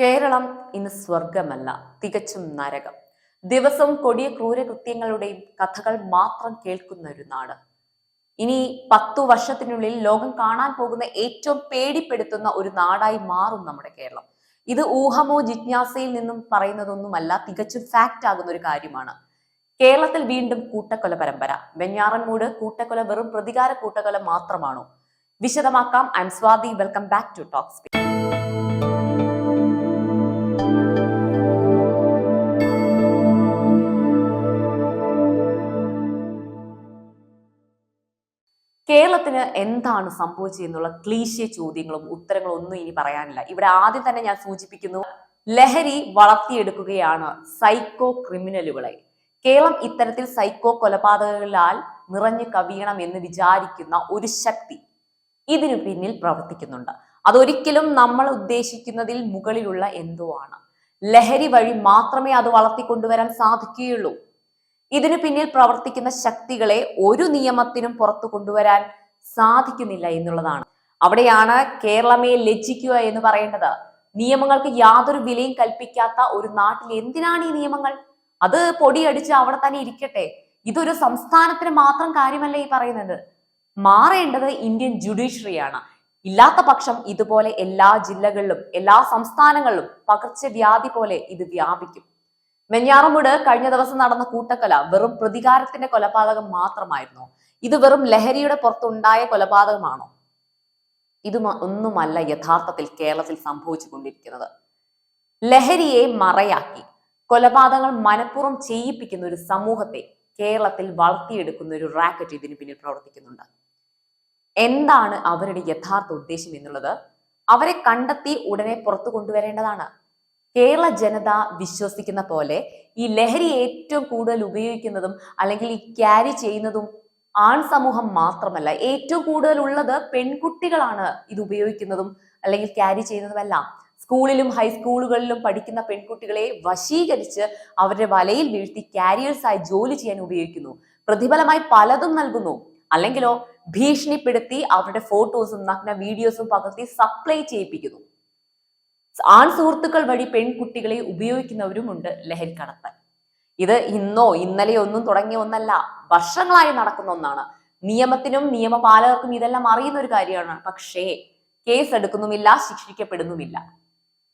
കേരളം ഇന്ന് സ്വർഗമല്ല തികച്ചും നരകം. ദിവസവും കൊടിയ ക്രൂരകൃത്യങ്ങളുടെയും കഥകൾ മാത്രം കേൾക്കുന്ന ഒരു നാട്. ഇനി പത്തു വർഷത്തിനുള്ളിൽ ലോകം കാണാൻ പോകുന്ന ഏറ്റവും പേടിപ്പെടുത്തുന്ന ഒരു നാടായി മാറും നമ്മുടെ കേരളം. ഇത് ഊഹമോ ജിജ്ഞാസയിൽ നിന്നും പറയുന്നതൊന്നുമല്ല തികച്ചും ഫാക്റ്റ് ആകുന്ന ഒരു കാര്യമാണ്. കേരളത്തിൽ വീണ്ടും കൂട്ടക്കൊല പരമ്പര. വെഞ്ഞാറൻമൂട് കൂട്ടക്കൊല വെറും പ്രതികാര കൂട്ടക്കൊല മാത്രമാണോ? വിശദമാക്കാം I'm Swathi welcome back to talks കേരളത്തിന് എന്താണ് സംഭവിച്ചത് എന്നുള്ള ക്ലീശിയ ചോദ്യങ്ങളും ഉത്തരങ്ങളും ഒന്നും ഇനി പറയാനില്ല. ഇവിടെ ആദ്യം തന്നെ ഞാൻ സൂചിപ്പിക്കുന്നു ലഹരി വളർത്തിയെടുക്കുകയാണ് സൈക്കോ ക്രിമിനലുകളെ കേരളം ഇത്തരത്തിൽ സൈക്കോ കൊലപാതകങ്ങളാൽ നിറഞ്ഞു കവിയണം എന്ന് വിചാരിക്കുന്ന ഒരു ശക്തി ഇതിനു പിന്നിൽ പ്രവർത്തിക്കുന്നുണ്ട്. അതൊരിക്കലും നമ്മൾ ഉദ്ദേശിക്കുന്നതിൽ മുകളിലുള്ള എന്തോ ആണ്. ലഹരി വഴി മാത്രമേ അത് വളർത്തിക്കൊണ്ടുവരാൻ സാധിക്കുകയുള്ളൂ. ഇതിനു പിന്നിൽ പ്രവർത്തിക്കുന്ന ശക്തികളെ ഒരു നിയമത്തിനും പുറത്തു കൊണ്ടുവരാൻ സാധിക്കുന്നില്ല എന്നുള്ളതാണ്. അവിടെയാണ് കേരളമേ ലജ്ജിക്കുക എന്ന് പറയേണ്ടത്. നിയമങ്ങൾക്ക് യാതൊരു വിലയും കൽപ്പിക്കാത്ത ഒരു നാട്ടിൽ എന്തിനാണ് ഈ നിയമങ്ങൾ? അത് പൊടിയടിച്ച് അവിടെ തന്നെ ഇരിക്കട്ടെ. ഇതൊരു സംസ്ഥാനത്തിന് മാത്രം കാര്യമല്ല ഈ പറയുന്നത്. മാറേണ്ടത് ഇന്ത്യൻ ജുഡീഷ്യറിയാണ്. ഇല്ലാത്ത പക്ഷം ഇതുപോലെ എല്ലാ ജില്ലകളിലും എല്ലാ സംസ്ഥാനങ്ങളിലും പകർച്ചവ്യാധി പോലെ ഇത് വ്യാപിക്കും. വെഞ്ഞാറമൂട് കഴിഞ്ഞ ദിവസം നടന്ന കൂട്ടക്കൊല വെറും പ്രതികാരത്തിന്റെ കൊലപാതകം മാത്രമായിരുന്നു. ഇത് വെറും ലഹരിയുടെ പുറത്തുണ്ടായ കൊലപാതകമാണോ? ഇത് ഒന്നുമല്ല യഥാർത്ഥത്തിൽ കേരളത്തിൽ സംഭവിച്ചു കൊണ്ടിരിക്കുന്നത് ലഹരിയെ മറയാക്കി കൊലപാതകങ്ങൾ മനഃപൂർവം ചെയ്യിപ്പിക്കുന്ന ഒരു സമൂഹത്തെ കേരളത്തിൽ വളർത്തിയെടുക്കുന്ന ഒരു റാക്കറ്റ് ഇതിന് പിന്നിൽ പ്രവർത്തിക്കുന്നുണ്ട്. എന്താണ് അവരുടെ യഥാർത്ഥ ഉദ്ദേശം എന്നുള്ളത്? അവരെ കണ്ടെത്തി ഉടനെ പുറത്തു കൊണ്ടുവരേണ്ടതാണ്. കേരള ജനത വിശ്വസിക്കുന്ന പോലെ ഈ ലഹരി ഏറ്റവും കൂടുതൽ ഉപയോഗിക്കുന്നതും അല്ലെങ്കിൽ ഈ ക്യാരി ചെയ്യുന്നതും ആൺ സമൂഹം മാത്രമല്ല. ഏറ്റവും കൂടുതൽ ഉള്ളത് പെൺകുട്ടികളാണ് ഇത് ഉപയോഗിക്കുന്നതും അല്ലെങ്കിൽ ക്യാരി ചെയ്യുന്നതുമെല്ലാം. സ്കൂളിലും ഹൈസ്കൂളുകളിലും പഠിക്കുന്ന പെൺകുട്ടികളെ വശീകരിച്ച് അവരുടെ വലയിൽ വീഴ്ത്തി കാരിയേഴ്സ് ആയി ജോലി ചെയ്യാൻ ഉപയോഗിക്കുന്നു. പ്രതിഫലമായി പലതും നൽകുന്നു. അല്ലെങ്കിലോ ഭീഷണിപ്പെടുത്തി അവരുടെ ഫോട്ടോസും നഗ്ന വീഡിയോസും പകർത്തി സപ്ലൈ ചെയ്യിപ്പിക്കുന്നു. ആൺ സുഹൃത്തുക്കൾ വഴി പെൺകുട്ടികളെ ഉപയോഗിക്കുന്നവരുമുണ്ട് ലഹരി കടത്തൽ ഇത് ഇന്നോ ഇന്നലെയോ ഒന്നും തുടങ്ങിയ ഒന്നല്ല വർഷങ്ങളായി നടക്കുന്ന ഒന്നാണ്. നിയമത്തിനും നിയമപാലകർക്കും ഇതെല്ലാം അറിയുന്ന ഒരു കാര്യമാണ്. പക്ഷേ കേസ് എടുക്കുന്നുമില്ല ശിക്ഷിക്കപ്പെടുന്നുമില്ല.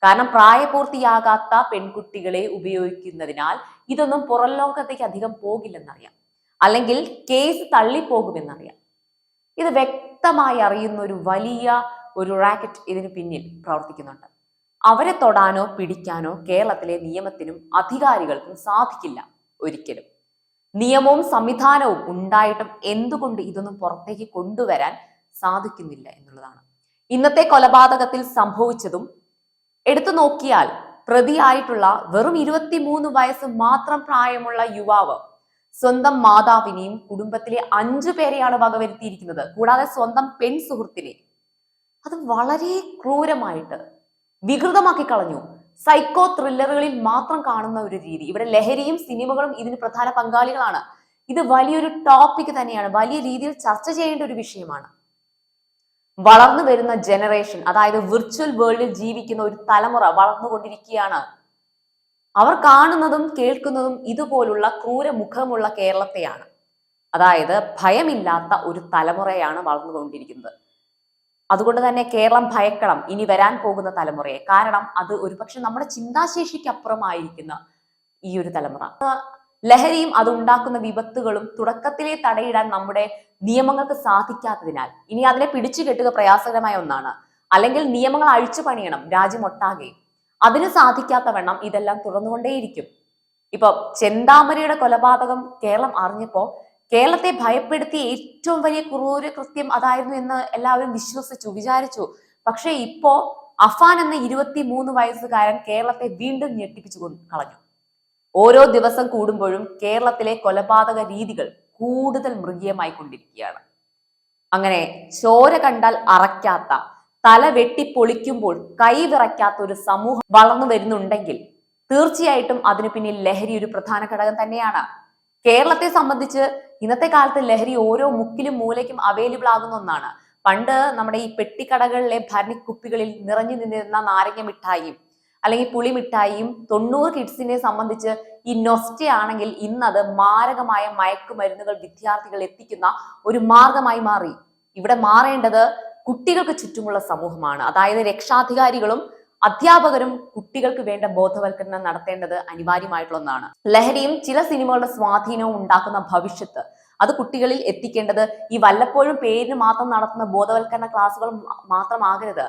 കാരണം പ്രായപൂർത്തിയാകാത്ത പെൺകുട്ടികളെ ഉപയോഗിക്കുന്നതിനാൽ ഇതൊന്നും പുറം ലോകത്തേക്ക് അധികം പോകില്ലെന്നറിയാം. അല്ലെങ്കിൽ കേസ് തള്ളിപ്പോകുമെന്നറിയാം. ഇത് വ്യക്തമായി അറിയുന്ന ഒരു വലിയ ഒരു റാക്കറ്റ് ഇതിന് പിന്നിൽ പ്രവർത്തിക്കുന്നുണ്ട്. അവരെ തൊടാനോ പിടിക്കാനോ കേരളത്തിലെ നിയമത്തിനും അധികാരികൾക്കും സാധിക്കില്ല ഒരിക്കലും. നിയമവും സംവിധാനവും ഉണ്ടായിട്ടും എന്തുകൊണ്ട് ഇതൊന്നും പുറത്തേക്ക് കൊണ്ടുവരാൻ സാധിക്കുന്നില്ല എന്നുള്ളതാണ്. ഇന്നത്തെ കൊലപാതകത്തിൽ സംഭവിച്ചതും എടുത്തു നോക്കിയാൽ പ്രതിയായിട്ടുള്ള വെറും ഇരുപത്തിമൂന്ന് വയസ്സ് മാത്രം പ്രായമുള്ള യുവാവ് സ്വന്തം മാതാവിനെയും കുടുംബത്തിലെ അഞ്ചു പേരെയാണ് വകവരുത്തിയിരിക്കുന്നത്. കൂടാതെ സ്വന്തം പെൺ സുഹൃത്തിനെ അത് വളരെ ക്രൂരമായിട്ട് വികൃതമാക്കി കളഞ്ഞു. സൈക്കോ ത്രില്ലറുകളിൽ മാത്രം കാണുന്ന ഒരു രീതി. ഇവിടെ ലഹരിയും സിനിമകളും ഇതിന് പ്രധാന പങ്കാളികളാണ്. ഇത് വലിയൊരു ടോപ്പിക് തന്നെയാണ്. വലിയ രീതിയിൽ ചർച്ച ചെയ്യേണ്ട ഒരു വിഷയമാണ്. വളർന്നു വരുന്ന ജനറേഷൻ അതായത് വിർച്വൽ വേൾഡിൽ ജീവിക്കുന്ന ഒരു തലമുറ വളർന്നുകൊണ്ടിരിക്കുകയാണ്. അവർ കാണുന്നതും കേൾക്കുന്നതും ഇതുപോലുള്ള ക്രൂരമുഖമുള്ള കേരളത്തെയാണ്. അതായത് ഭയമില്ലാത്ത ഒരു തലമുറയാണ് വളർന്നുകൊണ്ടിരിക്കുന്നത്. അതുകൊണ്ട് തന്നെ കേരളം ഭയക്കണം ഇനി വരാൻ പോകുന്ന തലമുറയെ. കാരണം അത് ഒരുപക്ഷെ നമ്മുടെ ചിന്താശേഷിക്ക് അപ്പുറമായിരിക്കുന്ന ഈ ഒരു തലമുറ. ലഹരിയും അത് ഉണ്ടാക്കുന്ന വിപത്തുകളും തുടക്കത്തിലെ തടയിടാൻ നമ്മുടെ നിയമങ്ങൾക്ക് സാധിക്കാത്തതിനാൽ ഇനി അതിനെ പിടിച്ചു കെട്ടുക പ്രയാസകരമായ ഒന്നാണ്. അല്ലെങ്കിൽ നിയമങ്ങൾ അഴിച്ചു പണിയണം രാജ്യമൊട്ടാകെ അതിന് സാധിക്കാത്ത വണ്ണം ഇതെല്ലാം തുറന്നുകൊണ്ടേയിരിക്കും ഇപ്പൊ ചെന്താമരയുടെ കൊലപാതകം കേരളം അറിഞ്ഞപ്പോ കേരളത്തെ ഭയപ്പെടുത്തിയ ഏറ്റവും വലിയ ക്രൂര കൃത്യം അതായിരുന്നു എന്ന് എല്ലാവരും വിശ്വസിച്ചു വിചാരിച്ചു. പക്ഷേ ഇപ്പോ അഫാൻ എന്ന ഇരുപത്തി മൂന്ന് വയസ്സുകാരൻ കേരളത്തെ വീണ്ടും ഞെട്ടിപ്പിച്ചു കളഞ്ഞു. ഓരോ ദിവസം കൂടുമ്പോഴും കേരളത്തിലെ കൊലപാതക രീതികൾ കൂടുതൽ മൃഗീയമായി കൊണ്ടിരിക്കുകയാണ് അങ്ങനെ ചോര കണ്ടാൽ അറയ്ക്കാത്ത തല വെട്ടി പൊളിക്കുമ്പോൾ കൈ വിറയ്ക്കാത്ത ഒരു സമൂഹം വളർന്നു വരുന്നുണ്ടെങ്കിൽ തീർച്ചയായിട്ടും അതിനു പിന്നിൽ ലഹരി ഒരു പ്രധാന ഘടകം തന്നെയാണ്. കേരളത്തെ സംബന്ധിച്ച് ഇന്നത്തെ കാലത്ത് ലഹരി ഓരോ മുക്കിലും മൂലയ്ക്കും അവൈലബിൾ ആകുന്ന ഒന്നാണ്. പണ്ട് നമ്മുടെ ഈ പെട്ടിക്കടകളിലെ ഭരണിക്കുപ്പികളിൽ നിറഞ്ഞു നിന്നിരുന്ന നാരങ്ങ മിഠായിയും അല്ലെങ്കിൽ പുളി മിഠായിയും തൊണ്ണൂറ് കിഡ്സിനെ സംബന്ധിച്ച് ഈ നൊസ്റ്റ ആണെങ്കിൽ ഇന്നത് മാരകമായ മയക്കുമരുന്നുകൾ വിദ്യാർത്ഥികൾ എത്തിക്കുന്ന ഒരു മാർഗമായി മാറി. ഇവിടെ മാറേണ്ടത് കുട്ടികൾക്ക് ചുറ്റുമുള്ള സമൂഹമാണ്. അതായത് രക്ഷാധികാരികളും അധ്യാപകരും കുട്ടികൾക്ക് വേണ്ട ബോധവൽക്കരണം നടത്തേണ്ടത് അനിവാര്യമായിട്ടുള്ള ഒന്നാണ്. ലഹരിയും ചില സിനിമകളുടെ സ്വാധീനവും ഉണ്ടാക്കുന്ന ഭവിഷ്യത്ത്. അത് കുട്ടികളിൽ എത്തിക്കേണ്ടത് ഈ വല്ലപ്പോഴും പേരിന് മാത്രം നടത്തുന്ന ബോധവൽക്കരണ ക്ലാസ്സുകൾ മാത്രമാകരുത്.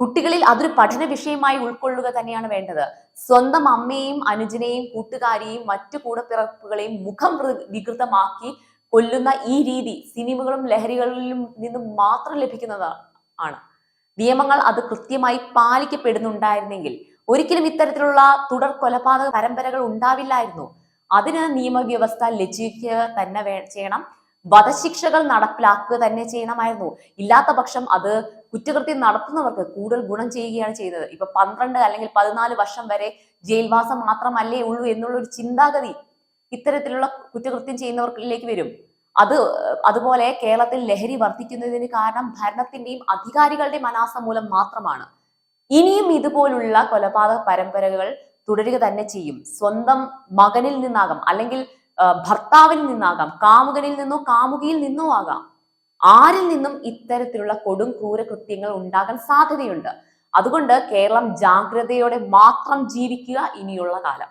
കുട്ടികളിൽ അതൊരു പഠന വിഷയമായി ഉൾക്കൊള്ളുക തന്നെയാണ് വേണ്ടത്. സ്വന്തം അമ്മയെയും അനുജനെയും കൂട്ടുകാരിയെയും മറ്റു കൂടപ്പിറപ്പുകളെയും മുഖം വികൃതമാക്കി കൊല്ലുന്ന ഈ രീതി സിനിമകളും ലഹരികളിലും നിന്നും മാത്രം ലഭിക്കുന്നതാണ് നിയമങ്ങൾ അത് കൃത്യമായി പാലിക്കപ്പെടുന്നുണ്ടായിരുന്നെങ്കിൽ ഒരിക്കലും ഇത്തരത്തിലുള്ള തുടർ കൊലപാതക പരമ്പരകൾ ഉണ്ടാവില്ലായിരുന്നു. അതിന് നിയമവ്യവസ്ഥ ലജ്ജിക്കുക തന്നെ വേ ചെയ്യണം. വധശിക്ഷകൾ നടപ്പിലാക്കുക തന്നെ ചെയ്യണമായിരുന്നു. ഇല്ലാത്ത പക്ഷം അത് കുറ്റകൃത്യം നടത്തുന്നവർക്ക് കൂടുതൽ ഗുണം ചെയ്യുകയാണ് ചെയ്തത്. ഇപ്പൊ പന്ത്രണ്ട് അല്ലെങ്കിൽ പതിനാല് വർഷം വരെ ജയിൽവാസം മാത്രമല്ലേ ഉള്ളൂ എന്നുള്ള ഒരു ചിന്താഗതി ഇത്തരത്തിലുള്ള കുറ്റകൃത്യം ചെയ്യുന്നവർക്കിലേക്ക് വരും. അത് അതുപോലെ കേരളത്തിൽ ലഹരി വർദ്ധിക്കുന്നതിന് കാരണം ഭരണത്തിന്റെയും അധികാരികളുടെയും അനാസം മൂലം മാത്രമാണ്. ഇനിയും ഇതുപോലുള്ള കൊലപാതക പരമ്പരകൾ തുടരുക തന്നെ ചെയ്യും. സ്വന്തം മകനിൽ നിന്നാകാം അല്ലെങ്കിൽ ഭർത്താവിൽ നിന്നാകാം കാമുകനിൽ നിന്നോ കാമുകിയിൽ നിന്നോ ആകാം. ആരിൽ നിന്നും ഇത്തരത്തിലുള്ള കൊടും ക്രൂര കൃത്യങ്ങൾ ഉണ്ടാകാൻ സാധ്യതയുണ്ട്. അതുകൊണ്ട് കേരളം ജാഗ്രതയോടെ മാത്രം ജീവിക്കുക ഇനിയുള്ള കാലം.